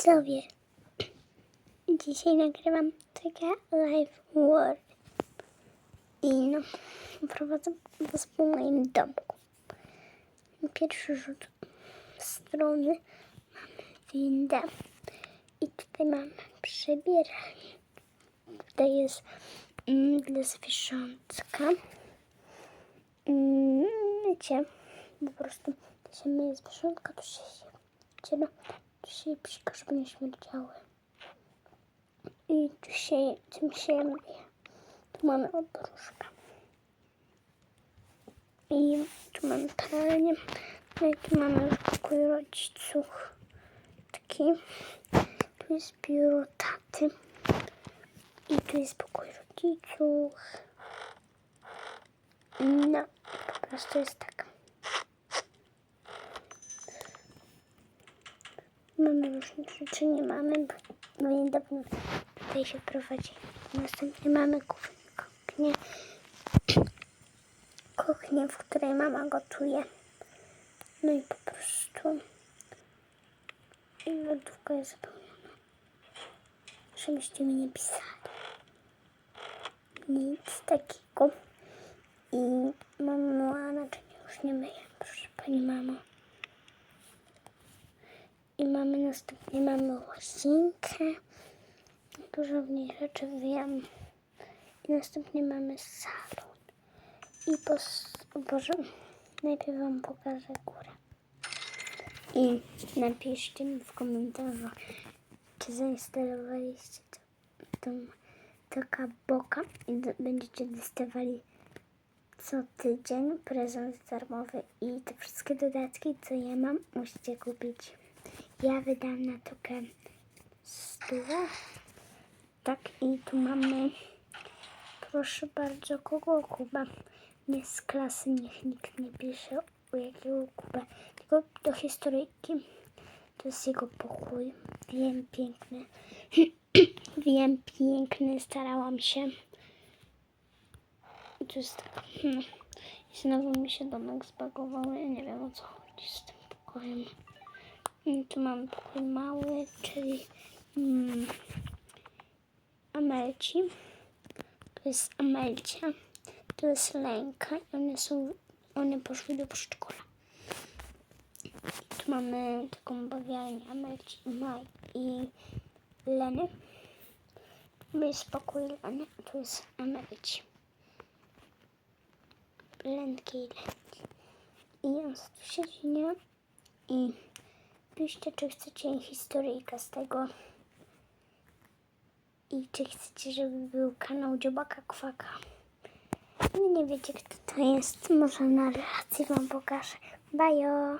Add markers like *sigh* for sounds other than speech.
widzowie. Dzisiaj nagrywam takie live world. I no, prowadzę was po moim domku. Pierwszy rzut strony mamy windę. I tutaj mamy przebieranie. Tutaj jest mm, dla zwierzątka. Mm, wiecie, po prostu to się myje zwierzątka, to się to się psika, żeby nie śmierdziały. I tu się, tym się myje. Tu mamy opróżkę. I tu mamy pralnię. No i tu mamy pokój rodziców. Taki. Tu jest biuro taty. I tu jest pokój rodziców. No, po prostu jest tak. Mamy różne rzeczy, nie mamy, bo niedawno tutaj się prowadzi. Następnie mamy kuchnię, kuchnię, w której mama gotuje. No i po prostu i lodówka jest zapełniona. Żebyście mi nie pisali. Nic takiego. I mama naczynia już nie myje, proszę pani mamo. Mamy następnie mamy łazienkę. Dużo w niej rzeczy wiem. I następnie mamy salon. I pos... Boże, najpierw wam pokażę górę. I napiszcie mi w komentarzu, czy zainstalowaliście tą taka boka i do, będziecie dostawali co tydzień prezent darmowy i te wszystkie dodatki, co ja mam, musicie kupić. Ja wydam na tukę stówę. Tak, i tu mamy, proszę bardzo, kogo Kuba? Nie z klasy, niech nikt nie pisze u jakiego Kuba, tylko do historyjki. To jest jego pokój. Wiem, piękny. *clears throat* Wiem, piękny, starałam się. I tu jest tak. Hmm. I znowu mi się domek zbagował. Ja nie wiem o co chodzi z tym pokojem. Tu mam pokój mały, czyli mm, Amelci. To jest Amelcia. To jest Lenka. One są, one poszły do przedszkola. Tu mamy taką bawialnię Amelci Maj i Leny. Tu jest pokój Leny, a tu jest Amelci. Lenki i Lenki. I on tu siedzi, nie? I piszcie, czy chcecie historyjkę z tego. I czy chcecie, żeby był kanał Dziobaka Kwaka. Nie, wiecie, kto to jest. Może na relacji wam pokażę. Bajo!